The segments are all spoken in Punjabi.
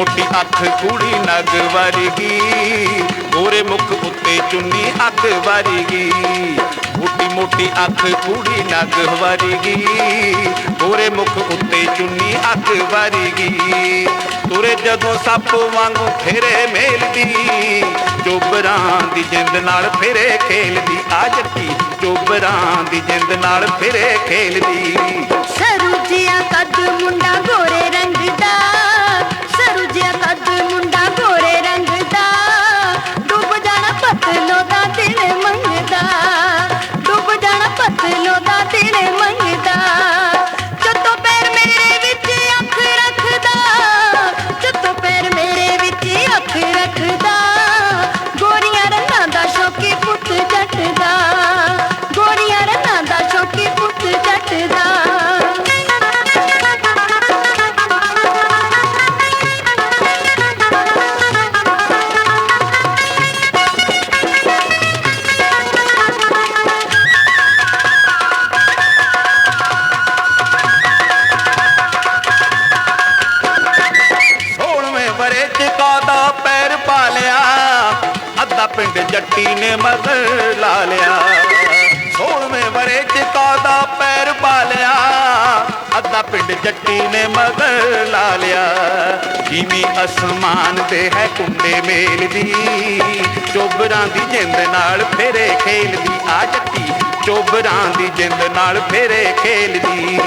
ਮੋਟੀ ਅੱਖ ਕੁੜੀ ਨਗ ਵਰਗੀ, ਗੋਰੇ ਮੁਖ ਉੱਤੇ ਚੁੰਨੀ ਅੱਗ ਵਰਗੀ। ਮੋਟੀ ਮੋਟੀ ਅੱਖ ਕੁੜੀ ਨਗ ਵਰਗੀ, ਗੋਰੇ ਮੁਖ ਉੱਤੇ ਚੁੰਨੀ ਅੱਗ ਵਰਗੀ। ਤੁਰੇ ਜਦੋਂ ਸੱਪ ਵਾਂਗੂ ਫੇਰੇ ਮੇਲਦੀ, ਜੋਬਰਾਂ ਦੀ ਜਿੰਦ ਨਾਲ ਫੇਰੇ ਖੇਲਦੀ। ਆ ਜੱਟੀ ਜੋਬਰਾਂ ਦੀ ਜਿੰਦ ਨਾਲ ਫੇਰੇ ਖੇਲਦੀ। ਸਰੂਜਿਆ ਕੱਦ ਮੁੰਡਾ ਗੋਰੇ toda ਸੋਲਵੇਂ ਦਾ ਪੈਰ ਪਾ ਲਿਆ ਅੱਧਾ ਪਿੰਡ ਜੱਟੀ ਨੇ ਮਗਰ ਲਾ ਲਿਆ। ਸੋਲਵੇਂ ਬਰੇ ਚ ਦਾ ਪੈਰ ਪਾ ਲਿਆ ਅੱਧਾ ਪਿੰਡ ਜੱਟੀ ਨੇ ਮਗਰ ਲਾ ਲਿਆ। ਜਿਵੇਂ ਅਸਮਾਨ ਦੇ ਹੈ ਕੁੰਡੇ ਮੇਲਦੀ ਚੋਬਰਾਂ ਦੀ ਜਿੰਦ ਨਾਲ ਫੇਰੇ ਖੇਲਦੀ ਆ ਜੱਟੀ। ਚੋਬਰਾਂ ਦੀ ਜਿੰਦ ਨਾਲ ਫੇਰੇ ਖੇਲਦੀ।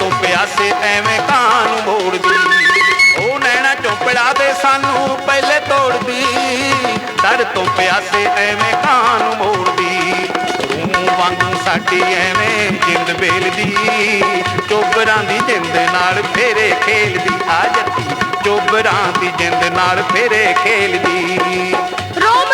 ਤੋਂ ਪਿਆਸੇ ਐਵੇਂ ਕਾਂ ਨੂੰ ਮੋੜਦੀ? ਉਹ ਨੈਣਾ ਚੋਪੜਾ ਦੇ ਸਾਨੂੰ ਪਹਿਲੇ ਤੋੜਦੀ। ਦੜ ਤੋਂ ਪਿਆਸੇ ਐਵੇਂ ਕਾਂ ਨੂੰ ਮੋੜਦੀ? ਤੂੰ ਵਾਂਗੂ ਸਾਡੀ ਐਵੇਂ ਜਿੰਦ ਬੇਲਦੀ। ਚੋਬਰਾਂ ਦੀ ਜਿੰਦ ਨਾਲ ਫੇਰੇ ਖੇਲਦੀ। ਆ ਜੱਟੀ, ਚੋਬਰਾਂ ਦੀ ਜਿੰਦ ਨਾਲ ਫੇਰੇ ਖੇਲਦੀ। ਰੋ